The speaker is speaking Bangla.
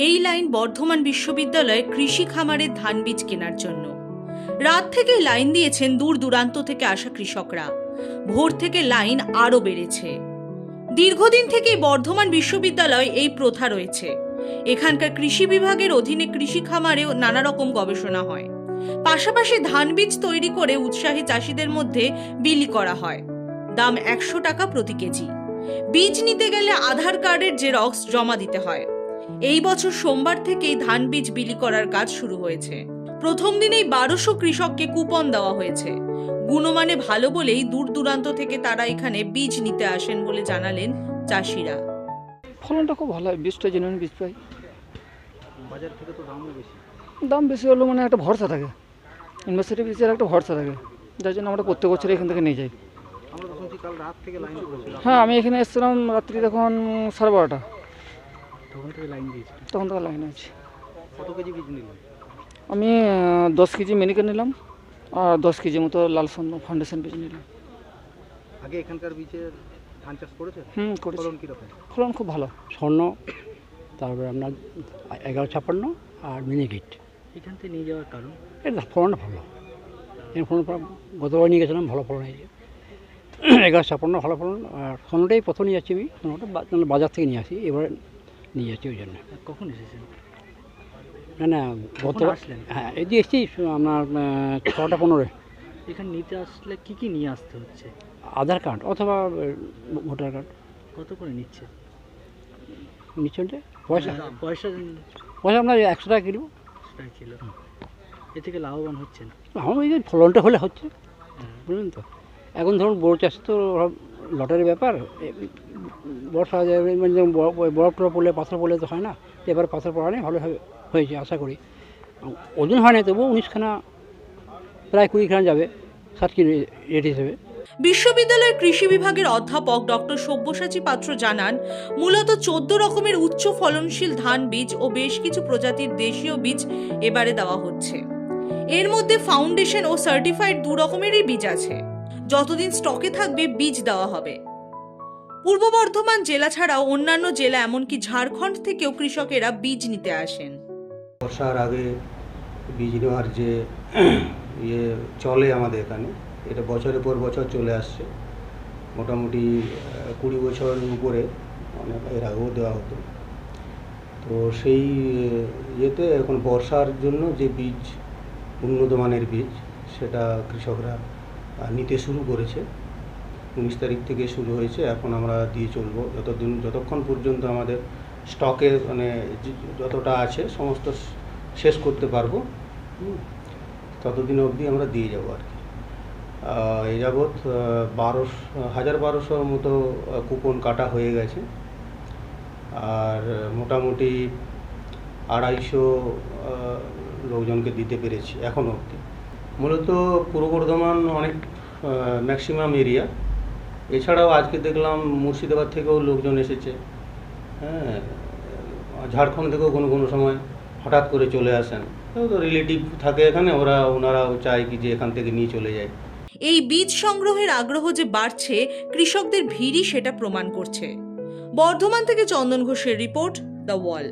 এই লাইন বর্ধমান বিশ্ববিদ্যালয়ে কৃষি খামারের ধান বীজ কেনার জন্য। রাত থেকে লাইন দিয়েছেন দূর দূরান্ত থেকে আসা কৃষকরা। ভোর থেকে লাইন আরও বেড়েছে। দীর্ঘদিন থেকেই বর্ধমান বিশ্ববিদ্যালয়ে এই প্রথা রয়েছে। এখানকার কৃষি বিভাগের অধীনে কৃষি খামারেও নানা রকম গবেষণা হয়। পাশাপাশি ধান বীজ তৈরি করে উৎসাহী চাষিদের মধ্যে বিলি করা হয়। দাম একশো টাকা প্রতি কেজি। বীজ নিতে গেলে আধার কার্ডের জেরক্স জমা দিতে হয়। এই বছর সোমবার থেকেই ধান বীজ বিলি করার কাজ শুরু হয়েছে। প্রথম দিনেই বারোশো কৃষককে কুপন দেওয়া হয়েছে। গুণমানে ভালো বলেই দূর দূরান্ত থেকে তারা এখানে বীজ নিতে আসেন বলে জানালেন চাষিরা। ফলনটা খুব ভালো হয় বীজটা জেনুইন বীজ পাই। বাজার থেকে তো দামও বেশি। দাম বেশি হলেও মানে একটা ভরসা থাকে। ইউনিভার্সিটি বীজের একটা ভরসা থাকে। যার জন্য আমরা প্রত্যেক বছর এখান থেকে নিয়ে যাই। আমরা তো শুনছি কাল রাত থেকে লাইন করেছিল হ্যাঁ আমি এখানে এসেছিলাম রাত্রি তখন সাড়ে বারোটা। তখন থেকে লাইন আছি। কত কেজি বীজ নিলেন? আমি দশ কেজি মিনিকে নিলাম আর দশ কেজি মতো লাল ফাউন্ডেশন বীজ নিলাম। আগে এখানকার বীজের ধান চাষ করেছে হুম করেছি। ফলন কীরকম? ফলন খুব ভালো। স্বর্ণ তারপরে আপনার এগারো ছাপ্পান্ন আর মিনিকিট। এখান থেকে নিয়ে যাওয়ার কারণ? এর ফলনটা ভালো। এর ফলন গতবার নিয়ে গেছিলাম ভালো ফলন হয়েছে। এগারো ছাপ্পান্ন ভালো ফলন আর স্বর্ণটাই প্রথম নিয়ে যাচ্ছি আমি। স্বর্ণটা মানে বাজার থেকে নিয়ে আসি। এবারে নিয়ে যাচ্ছি ওই জন্য। কখন এসেছেন? না না গত? হ্যাঁ এই যে এসছি আপনার ছটা পনেরো এখানে নিতে আসলে কি কি নিয়ে আসতে হচ্ছে? আধার কার্ড অথবা ভোটার কার্ড। কত করে নিচ্ছে? নিচ্ছেন পয়সা। পয়সা পয়সা আপনার একশো টাকা কিনবো। সেটাই ছিল এ থেকে লাভবান হচ্ছেন? আমার ওই যে ফলনটা হলে হচ্ছে। হ্যাঁ। বুঝলেন তো? এখন ধরুন বড় চাষ তো লটারির ব্যাপার বর্ষা মানে যেমন বরফ টরফ পড়লে, পাথর পড়লে তো হয় না। এবার পাথর পড়া নেই, ভালো হবে- হয়েছে, আশা করি। ওজন হয় না, তবুও উনিশখানা, প্রায় কুড়িখানা যাবে, ষাট কেজি রেট হিসেবে। বিশ্ববিদ্যালয়ের কৃষি বিভাগের অধ্যাপক ডক্টর সব্যসাচী পাত্র জানান, মূলত চোদ্দ রকমের উচ্চ ফলনশীল ধান বীজ ও বেশ কিছু প্রজাতির দেশীয় বীজ এবারে দেওয়া হচ্ছে। এর মধ্যে ফাউন্ডেশন ও সার্টিফাইড দু রকমেরই বীজ আছে। যতদিন স্টকে থাকবে, বীজ দেওয়া হবে। পূর্ব বর্ধমান জেলা ছাড়াও অন্যান্য জেলা, এমনকি ঝাড়খণ্ড থেকেও কৃষকেরা বীজ নিতে আসেন। বর্ষার আগে বীজ নেওয়ার যে ইয়ে চলে আমাদের এখানে, এটা বছরের পর বছর চলে আসছে। মোটামুটি কুড়ি বছরের উপরে অনেক এর আগেও দেওয়া হতো। তো সেই ইয়েতে এখন বর্ষার জন্য যে বীজ উন্নত মানের বীজ, সেটা কৃষকরা নিতে শুরু করেছে। উনিশ তারিখ থেকে শুরু হয়েছে, এখন আমরা দিয়ে চলবো। যতদিন, যতক্ষণ পর্যন্ত আমাদের স্টকে মানে যতটা আছে, সমস্ত শেষ করতে পারব ততদিন অবধি আমরা দিয়ে যাব আর কি। এ যাবৎ বারোশো, হাজার বারোশোর মতো কুপন কাটা হয়ে গেছে। আর মোটামুটি আড়াইশো লোকজনকে দিতে পেরেছি এখনও অবধি। মূলত পূর্ব বর্ধমান অনেক ম্যাক্সিমাম এরিয়া এছাড়াও আজকে দেখলাম মুর্শিদাবাদ থেকেও লোকজন এসেছে। হ্যাঁ ঝাড়খণ্ড থেকেও কোনো কোনো সময় হঠাৎ করে চলে আসেন। তো রিলেটিভ থাকে এখানে, ওরা ওনারাও চায় কি যে এখান থেকে নিয়ে চলে যায়। এই বীজ সংগ্রহের আগ্রহ যে বাড়ছে, কৃষকদের ভিড়ই সেটা প্রমাণ করছে। বর্ধমান থেকে চন্দন ঘোষের রিপোর্ট, দ্য ওয়াল।